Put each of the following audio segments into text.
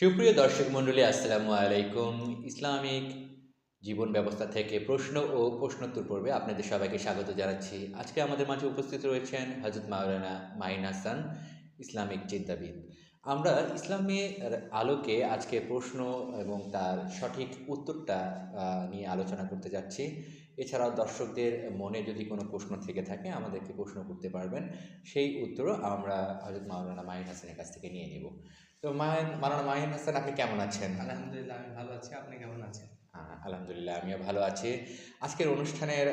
সুপ্রিয় দর্শক মণ্ডলী, আসসালামু আলাইকুম। ইসলামিক জীবন ব্যবস্থা থেকে প্রশ্ন ও প্রশ্নোত্তর পর্বে আপনাদের সবাইকে স্বাগত জানাচ্ছি। আজকে আমাদের মাঝে উপস্থিত রয়েছেন হজরত মাওলানা মাইন হাসান, ইসলামিক চিন্তাবিদ। আমরা ইসলামের আলোকে আজকে প্রশ্ন এবং তার সঠিক উত্তরটা নিয়ে আলোচনা করতে যাচ্ছি। এছাড়াও দর্শকদের মনে যদি কোনো প্রশ্ন থেকে থাকে, আমাদেরকে প্রশ্ন করতে পারবেন। সেই উত্তরও আমরা হজরত মাওলানা মাইন হাসানের কাছ থেকে নিয়ে নেব। তো মায়ের মাওলানা মাহিন হাসান আপনি কেমন আছেন? আলহামদুলিল্লাহ আমি ভালো আছি। আপনি কেমন আছেন? আলহামদুলিল্লাহ আমিও ভালো আছি। আজকের অনুষ্ঠানের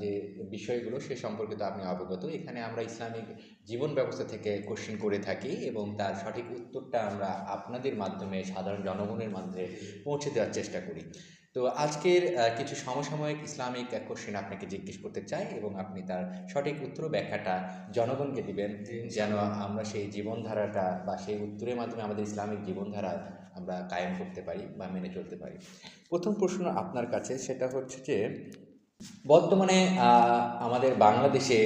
যে বিষয়গুলো সে সম্পর্কে তো আপনি অবগত। এখানে আমরা ইসলামিক জীবন ব্যবস্থা থেকে কোশ্চিন করে থাকি এবং তার সঠিক উত্তরটা আমরা আপনাদের মাধ্যমে সাধারণ জনগণের মাধ্যমে পৌঁছে দেওয়ার চেষ্টা করি। তো আজকের কিছু সমসাময়িক ইসলামিক কোশ্চেন আপনাকে জিজ্ঞেস করতে চাই এবং আপনি তার সঠিক উত্তর ব্যাখ্যাটা জনগণকে দিবেন যেন আমরা সেই জীবনধারাটা বা সেই উত্তরের মাধ্যমে আমাদের ইসলামিক জীবনধারা আমরা কায়েম করতে পারি বা মেনে চলতে পারি। প্রথম প্রশ্ন আপনার কাছে সেটা হচ্ছে যে বর্তমানে আমাদের বাংলাদেশে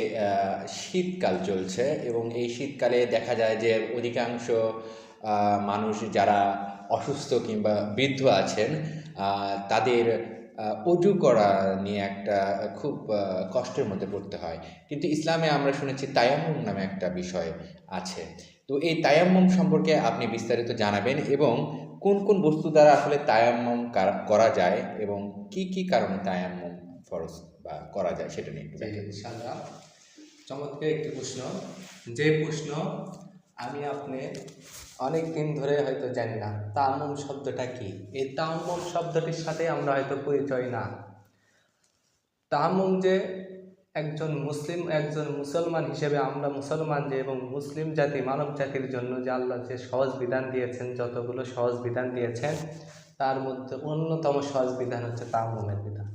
শীতকাল চলছে এবং এই শীতকালে দেখা যায় যে অধিকাংশ মানুষ যারা অসুস্থ কিংবা বৃদ্ধ আছেন তাদের অজু করা নিয়ে একটা খুব কষ্টের মধ্যে পড়তে হয়। কিন্তু ইসলামে আমরা শুনেছি তায়াম্মুম নামে একটা বিষয় আছে। তো এই তায়াম্মুম সম্পর্কে আপনি বিস্তারিত জানাবেন এবং কোন কোন বস্তু দ্বারা আসলে তায়াম্মুম করা যায় এবং কি কি কারণে তায়াম্মুম ফরজ বা করা যায় সেটা নিয়ে ইনশাআল্লাহ। চমৎকার একটি প্রশ্ন। যে প্রশ্ন আমি আপনি অনেক দিন ধরে হয়তো জানি না, তামম শব্দটা কি? এই তামম শব্দটির সাথে আমরা হয়তো পরিচয় না। তামম যে একজন মুসলিম, একজন মুসলমান হিসেবে আমরা মুসলমান যে এবং মুসলিম জাতি, মানব জাতির জন্য যে আল্লাহ যে সহজ বিধান দিয়েছেন, যতগুলো সহজ বিধান দিয়েছেন, তার মধ্যে অন্যতম সহজ বিধান হচ্ছে তামমের বিধান।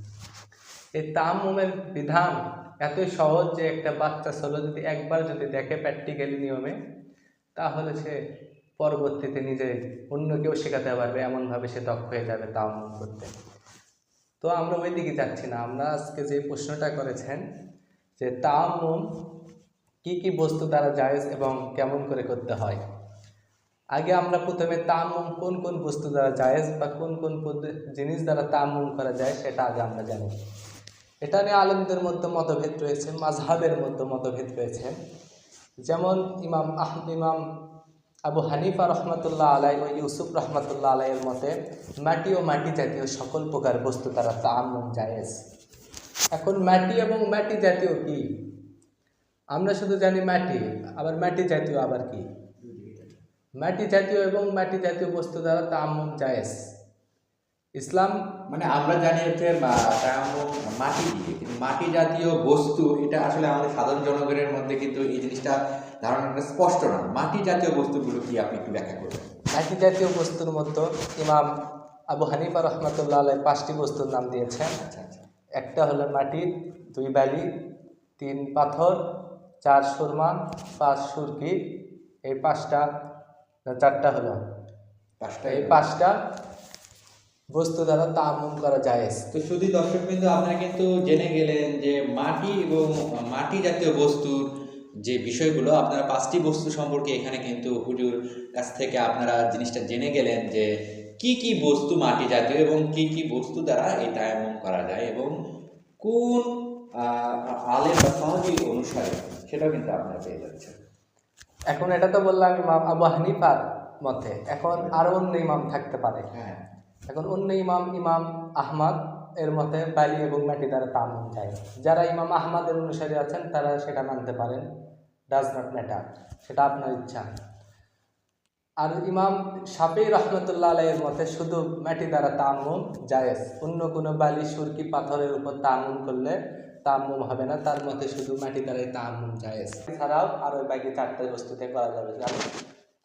এই তামমের বিধান এতই সহজ যে একটা বাচ্চা ছেলে যদি একবার যদি দেখে প্র্যাকটিক্যালি নিয়মে তাহলে সে পরবর্তীতে নিজে অন্য কেউ শেখাতে পারবে, এমনভাবে সে দক্ষ হয়ে যাবে তামম করতে। তো আমরা ওই দিকে যাচ্ছি না। আমরা আজকে যে প্রশ্নটা করেছেন যে তামম কি কি বস্তু দ্বারা জায়েজ এবং কেমন করে করতে হয়? আগে আমরা প্রথমে তামম কোন কোন বস্তু দ্বারা জায়েজ বা কোন কোন জিনিস দ্বারা তামম করা যায় সেটা আগে আমরা জানি। এটা নিয়ে আলেমদের মধ্যে মতভেদ রয়েছে, মাঝহাবের মধ্যে মতভেদ রয়েছে। যেমন ইমাম আহ ইমাম আবু হানিফা রহমতুল্লাহ আলাই ও ইউসুফ রহমতুল্লাহ আলাইয়ের মতে, মাটি ও মাটি জাতীয় সকল প্রকার বস্তু দ্বারা তামম জায়েজ। এখন মাটি এবং মাটি জাতীয় কি? আমরা শুধু জানি মাটি, আবার মাটি জাতীয় আবার কি? মাটি জাতীয় এবং মাটি জাতীয় বস্তু দ্বারা তামম জায়েজ। ইসলাম মানে আমরা জানি হচ্ছে মাটি দিয়ে কিন্তু মাটি জাতীয় বস্তু এটা আসলে আমাদের সাধারণ জনগণের মধ্যে কিন্তু এই জিনিসটা ধারণাটা স্পষ্ট না। মাটি জাতীয় বস্তুগুলো কি আপনি একটু ব্যাখ্যা করবেন? মাটি জাতীয় বস্তুর মতো ইমাম আবু হানিফা রহমতুল্লাহ আলাই পাঁচটি বস্তুর নাম দিয়েছেন। আচ্ছা আচ্ছা একটা হলো মাটি দুই বালি তিন পাথর চার সুরমা পাঁচ সুরকি। এই পাঁচটা চারটা হলো? পাঁচটা এই পাঁচটা বস্তু দ্বারা তামুম করা যায় তো শুধু দর্শক বিন্দু আপনারা কিন্তু জেনে গেলেন যে মাটি এবং মাটি জাতীয় বস্তুর যে বিষয়গুলো আপনারা পাঁচটি বস্তু সম্পর্কে এখানে কিন্তু হুজুর কাছ থেকে আপনারা জিনিসটা জেনে গেলেন যে কি কি বস্তু মাটি জাতীয় এবং কি কি বস্তু দ্বারা এই তায়াম্মুম করা যায় এবং কোন আলেম বা সহজী অনুসারে সেটাও কিন্তু আপনারা পেয়ে যাচ্ছেন। এখন এটা তো বললাম ইমাম আবু হানিফার মতে। এখন আরও অন্য ইমাম থাকতে পারে। হ্যাঁ। এখন অন্য ইমাম ইমাম আহমাদ এর মতে বালি এবং মাটি দ্বারা তামুম যায়। যারা ইমাম আহমাদের অনুসারী আছেন, তারা সেটা মানতে পারেন। ডাজ নট ম্যাটার সেটা আপনার ইচ্ছা। আর ইমাম শাফি রহমতুল্লাহ আলাইয়ের মতে শুধু মাটি দ্বারা তামুম জায়েজ। অন্য কোনো বালি, সুরকি, পাথরের উপর তামুম করলে তামুম হবে না। তার মতে শুধু মাটি দ্বারাই তামুম জায়েজ। এছাড়াও আর ওই বাকি চারটে বস্তুতে করা যাবে।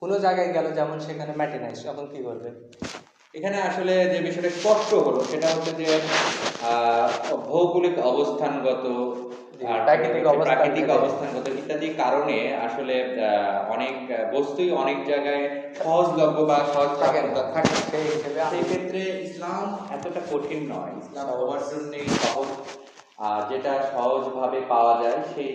কোনো জায়গায় গেল, যেমন সেখানে মাটি নাই, তখন কি করবে? এখানে আসলে যে বিষয়টা স্পষ্ট হলো সেটা হচ্ছে যে ভৌগোলিক অবস্থানগত প্রাকৃতিক। অবস্থানগত ইত্যাদি কারণে আসলে অনেক বস্তুই অনেক জায়গায় সহজলভ্য বা সহজ থাকে। সেই ক্ষেত্রে ইসলাম এতটা কঠিন নয় ইসলাম সহজ। সবার জন্যই সহজ যেটা সহজভাবে পাওয়া যায় সেই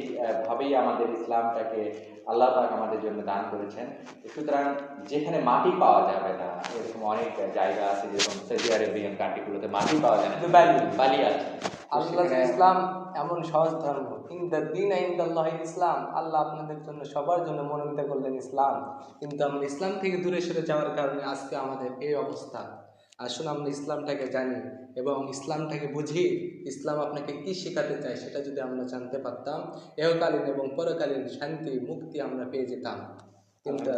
ভাবেই আমাদের ইসলামটাকে আল্লাহ পাক আমাদের জন্য দান করেছেন। সুতরাং যেখানে মাটি পাওয়া যাবে না এরকম অনেক জায়গা আছে যেরকম সৌদি আরবিয়ান কান্ট্রিগুলোতে মাটি পাওয়া যায় না বালি। বালি আছে। আল্লাহ ইসলাম এমন সহজ ধর্ম। ইন্দা দিন ইন্দাল্লাহ ইসলাম। আল্লাহ আপনাদের জন্য সবার জন্য মনোনীত করলেন ইসলাম। কিন্তু আমরা ইসলাম থেকে দূরে সরে যাওয়ার কারণে আজকে আমাদের এই অবস্থা। আসুন আমরা ইসলামটাকে জানি এবং ইসলামটাকে বুঝি ইসলাম আপনাকে কি শেখাতে চায় সেটা যদি আমরা জানতে পারতাম এহকালীন এবং পরকালীন শান্তি মুক্তি আমরা পেয়ে যেতাম। কিন্তু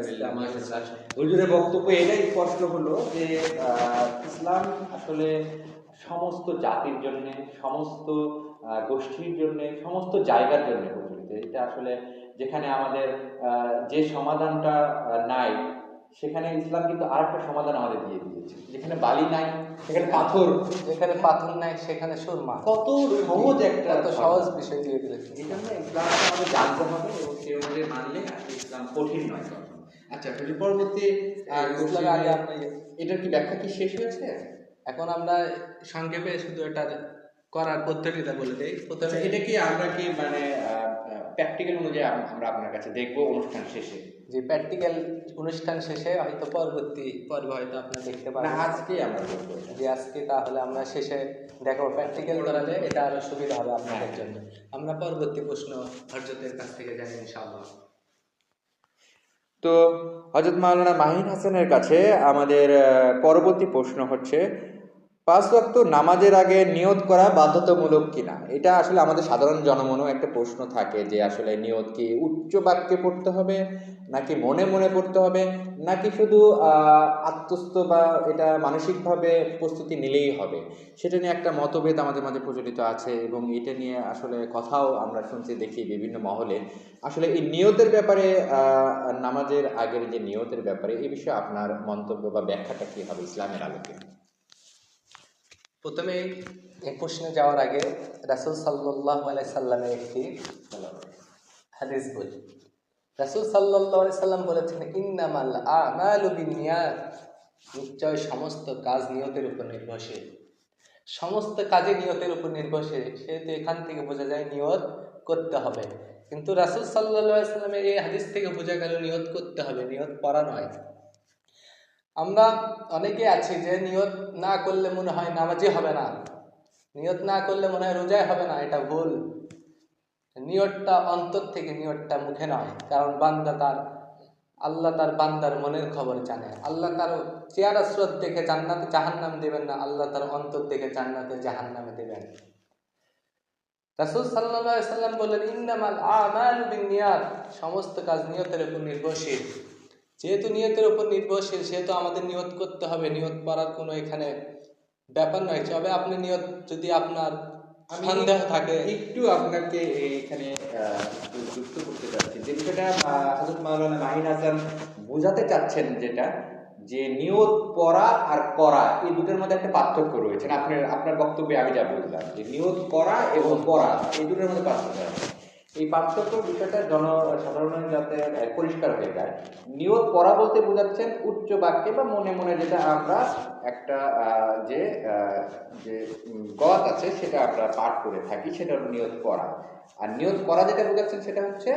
হুজুরের বক্তব্য এটাই স্পষ্ট হলো যে ইসলাম আসলে সমস্ত জাতির জন্য সমস্ত গোষ্ঠীর জন্য সমস্ত জায়গার জন্য প্রচলিত। এটা আসলে যেখানে আমাদের যে সমাধানটা নাই সেখানে ইসলাম কিন্তু আরেকটা সমাধান আমাদের দিয়ে দিয়েছে। যেখানে বালি নাই সেখানে পাথর। যেখানে পাথর নাই সেখানে সুরমা। কত সহজ একটা এত সহজ বিষয় দিয়ে এই জন্য ইসলামকে আমাদের জানতে হবে এবং সে অনুযায়ী মানলে ইসলাম কঠিন নয় আচ্ছা পরবর্তী ইসলামে আগে এটার কি ব্যাখ্যা কি শেষ হয়েছে? এখন আমরা সংক্ষেপে শুধু এটা করার পদ্ধতিটা বলে দিই। আচ্ছা। প্রথমে এটা কি আমরা কি মানে প্র্যাকটিক্যাল অনুযায়ী আমরা আপনার কাছে দেখব অনুষ্ঠান শেষে? যে প্র্যাকটিক্যাল অনুষ্ঠান শেষে হয়তো পরবর্তী পর্ব হয়তো আপনারা দেখতে না পারেন আজকেই আমরা করব যে আজকে তাহলে আমরা শেষে দেখো প্র্যাকটিক্যাল করালে এটা আরও সুবিধা হবে আপনাদের জন্য। আমরা পরবর্তী প্রশ্ন হরজতের কাছ থেকে জানি ইনশাআল্লাহ। তো হজরত মাওলানা মাহিন হাসানের কাছে আমাদের পরবর্তী প্রশ্ন হচ্ছে পাঁচ ওয়াক্ত নামাজের আগে নিয়ত করা বাধ্যতামূলক কিনা? এটা আসলে আমাদের সাধারণ জনমনেও একটা প্রশ্ন থাকে যে আসলে নিয়ত কি উচ্চ বাক্যে পড়তে হবে, নাকি মনে মনে পড়তে হবে, নাকি শুধু আত্মস্থ বা এটা মানসিকভাবে প্রস্তুতি নিলেই হবে? সেটা নিয়ে একটা মতভেদ আমাদের মাঝে প্রচলিত আছে এবং এটা নিয়ে আসলে কথাও আমরা শুনছি, দেখি বিভিন্ন মহলে। আসলে এই নিয়তের ব্যাপারে নামাজের আগের যে নিয়তের ব্যাপারে এই বিষয়ে আপনার মন্তব্য বা ব্যাখ্যাটা কি হবে ইসলামের আলোকে? প্রথমে এই প্রশ্নে যাওয়ার আগে রাসুল সাল্লাহ সাল্লামের একটি হাদিস বলি। রাসুল সাল্লাহ সাল্লাম বলেছেন, ইন্নামাল আমালু বিনিয়াত। নিশ্চয় সমস্ত কাজ নিয়তের উপর নির্ভরশীল। সমস্ত কাজে নিয়তের উপর নির্ভরশীল, সেহেতু এখান থেকে বোঝা যায় নিয়ত করতে হবে। কিন্তু রাসুল সাল্লাহ সাল্লামের এই হাদিস থেকে বোঝা গেল, নিয়ত করতে হবে, নিয়ত করা নয়। আমরা অনেকে আছি যে নিয়ত না করলে মনে হয় নামাজই হবে না। নিয়ত না করলে মনে হয় রোজাই হবে না, এটা ভুল। নিয়তটা অন্তর থেকে নিয়তটা মুখে নয়, কারণ বান্দা তার, আল্লাহ তার বান্দার মনের খবর জানে। আল্লাহ তার চেয়ারা স্রোত দেখে জান্নাতে জাহান্নাম দেবেন না, আল্লাহ তার অন্তর দেখে জান্নাতে জাহান্নামে দেবেন। রাসূল আলাইহি সাল্লাম বললেন, ইন্নামাল আমালু সমস্ত কাজ নিয়তের উপর নির্ভরশীল। যেহেতু নিয়তের উপর নির্ভরশীল সেহেতু আমাদের নিয়ত করতে হবে। নিয়ত করার কোনো এখানে ব্যাপার নয় তবে আপনি নিয়ত যদি আপনার সন্দেহ থাকে একটু আপনাকে এখানে যুক্ত করতে চাচ্ছি। যে বিষয়টা হজরত মাওলানা মাহিন হাসান বোঝাতে চাচ্ছেন যেটা যে নিয়ত পড়া আর করা এই দুটোর মধ্যে একটা পার্থক্য রয়েছে। আপনার আপনার বক্তব্যে আমি যা বললাম যে নিয়ত করা এবং পড়া এই দুটোর মধ্যে পার্থক্য আছে। এই পার্থক্য বিষয়টা জন সাধারণের যাতে পরিষ্কার হয়ে যায়। নিয়ত পড়া বলতে বোঝাচ্ছেন উচ্চ বাক্যে বা মনে মনে যেটা আমরা একটা যে যে গত আছে সেটা আমরা পাঠ করে থাকি সেটা হলো নিয়ত করা। আর নিয়ত করা যেটা বোঝাচ্ছেন সেটা হচ্ছে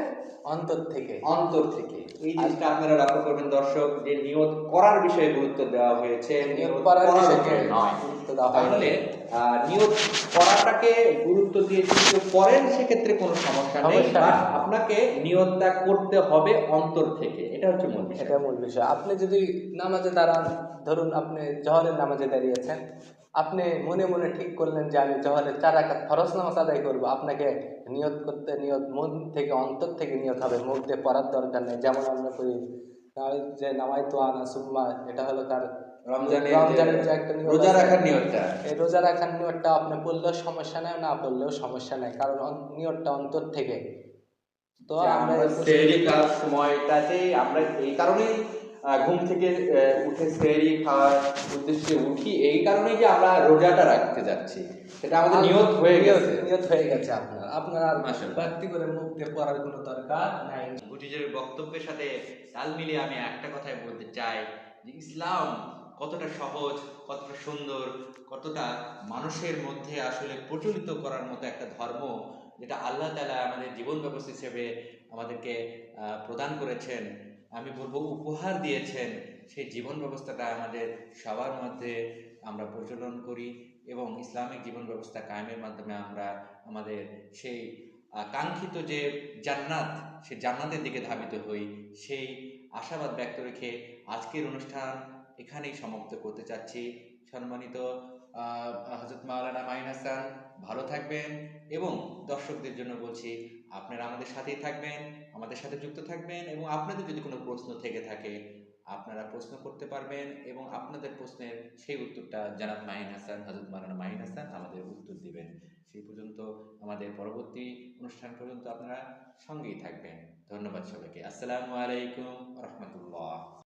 অন্তর থেকে। অন্তর থেকে। এই জিনিসটা আপনারা লক্ষ্য করবেন দর্শক যে নিয়ত করার বিষয়ে গুরুত্ব দেওয়া হয়েছে নিয়ত নিয়ত করার উপরে নয়। গুরুত্ব দেওয়া তাহলে নিয়ত করাটাকে গুরুত্ব দিয়ে যদি করেন সেক্ষেত্রে কোনো সমস্যা নেই। আপনাকে নিয়তটা করতে হবে অন্তর থেকে। এটা হচ্ছে মূল বিষয়। এটা মূল বিষয়। আপনি যদি নামাজে দাঁড়ান ধরুন আপনি জহরের নামাজে দাঁড়িয়েছেন। আপনি মনে মনে ঠিক করলেন যে আমি জহরের চার রাকাত ফরজ নামাজ আদায় করব। আপনাকে নিয়ত করতে নিয়ত মন থেকে অন্তর থেকে নিয়ত হবে। মুখ দিয়ে পড়ার দরকার নেই। যেমন আমরা করি যে নামাই তো আনা সুম্মা এটা হলো তার রমজানের রমজানের যে যে একটা রোজা রাখার নিয়তটা। এই রোজা রাখার নিয়তটা আপনি পড়লেও সমস্যা নেই না পড়লেও সমস্যা নেই। কারণ নিয়তটা অন্তর থেকে। তো আমরা সময়টাতেই আমরা এই কারণেই ঘুম থেকে আহ, উঠে সেহরি খাওয়ার উদ্দেশ্যে উঠি এই কারণেই যে আমরা রোজাটা রাখতে যাচ্ছি। সেটা আমাদের নিয়ত হয়ে গেছে। নিয়ত হয়ে গেছে আপনার। আপনার আর মাশাআল্লাহ। বাড়তি করে মুখ দিয়ে পড়ার কোনো দরকার নাই। ভুটিজের বক্তব্যের সাথে তাল মিলিয়ে আমি একটা কথাই বলতে চাই যে ইসলাম কতটা সহজ কতটা সুন্দর কতটা মানুষের মধ্যে আসলে প্রচলিত করার মতো একটা ধর্ম যেটা আল্লাহ তালা আমাদের জীবন ব্যবস্থা হিসেবে আমাদেরকে প্রদান করেছেন। আমি বলব, উপহার দিয়েছেন সেই জীবন ব্যবস্থাটা আমাদের সবার মধ্যে আমরা প্রচলন করি এবং ইসলামিক জীবন ব্যবস্থা কায়েমের মাধ্যমে আমরা আমাদের সেই কাঙ্ক্ষিত যে জান্নাত সেই জান্নাতের দিকে ধাবিত হই। সেই আশাবাদ ব্যক্ত রেখে আজকের অনুষ্ঠান এখানেই সমাপ্ত করতে চাচ্ছি। সম্মানিত হজরত মাওলানা মাইন হাসান, ভালো থাকবেন এবং দর্শকদের জন্য বলছি, আপনারা আমাদের সাথেই থাকবেন। আমাদের সাথে যুক্ত থাকবেন এবং আপনাদের যদি কোনো প্রশ্ন থেকে থাকে, আপনারা প্রশ্ন করতে পারবেন এবং আপনাদের প্রশ্নের সেই উত্তরটা জানাব মাহিন হাসান হজরত মাওলানা মাহিন হাসান আমাদের উত্তর দিবেন। সেই পর্যন্ত আমাদের পরবর্তী অনুষ্ঠান পর্যন্ত আপনারা সঙ্গেই থাকবেন। ধন্যবাদ সবাইকে। আসসালামু আলাইকুম রহমতুল্লাহ।